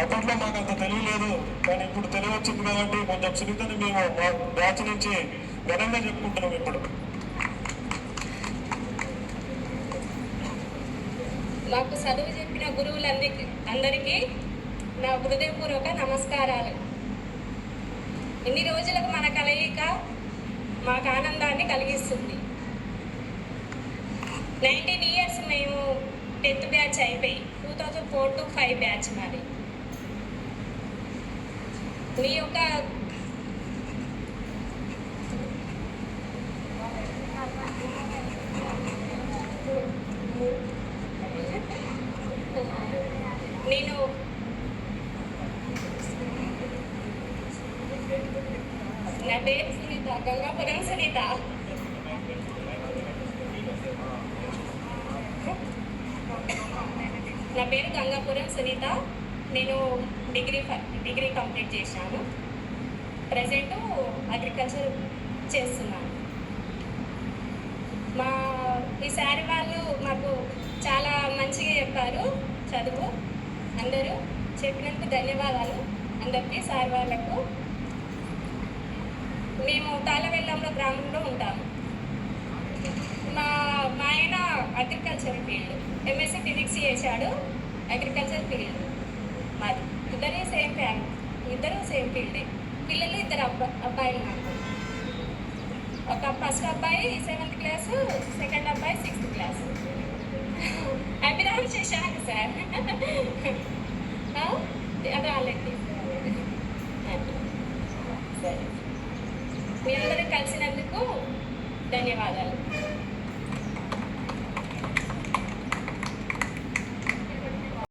అప్పట్లో మాకు అంత తెలియలేదు. కానీ ఇప్పుడు తెలియవచ్చింది కాబట్టి కొంచెం సునీతని మేము మా బ్యాచ్ నుంచి ఘనంగా చెప్పుకుంటున్నాం ఇప్పుడు. మాకు చదువు చెప్పిన గురువులందరికీ అందరికీ నా హృదయపూర్వక నమస్కారాలు. ఇన్ని రోజులకు మన కలయిక మాకు ఆనందాన్ని కలిగిస్తుంది. నైన్టీన్ ఇయర్స్ మేము టెన్త్ బ్యాచ్ అయిపోయి two thousand four to five batch మరి మీ యొక్క నేను నా పేరు సునీత గంగాపురం సునీత. నా పేరు గంగాపురం సునీత. నేను డిగ్రీ డిగ్రీ కంప్లీట్ చేశాను. ప్రజెంట్ అగ్రికల్చర్ చేస్తున్నాను. మా ఈ సారి వాళ్ళు మాకు చాలా మంచిగా చెప్పారు చదువు అందరూ చెప్పినందుకు ధన్యవాదాలు అందరికీ సార్ వాళ్ళకు. మేము తాళవెల్లంలో గ్రామంలో ఉంటాము. మా మా ఆయన అగ్రికల్చర్ ఫీల్డ్ వచ్చాడు. అగ్రికల్చర్ ఫీల్డ్ మరి ఇద్దరే సేమ్ ఫ్యామిలీ ఇద్దరు సేమ్ ఫీల్డే పిల్లలు ఇద్దరు అబ్బా అబ్బాయిలు నాకు. ఒక ఫస్ట్ అబ్బాయి సెవెంత్ క్లాసు సెకండ్ అబ్బాయి సిక్స్త్ క్లాస్ అభిరామం చేశాను సార్. రాలేదు సరే. మీ అందరూ కలిసినందుకు ధన్యవాదాలు.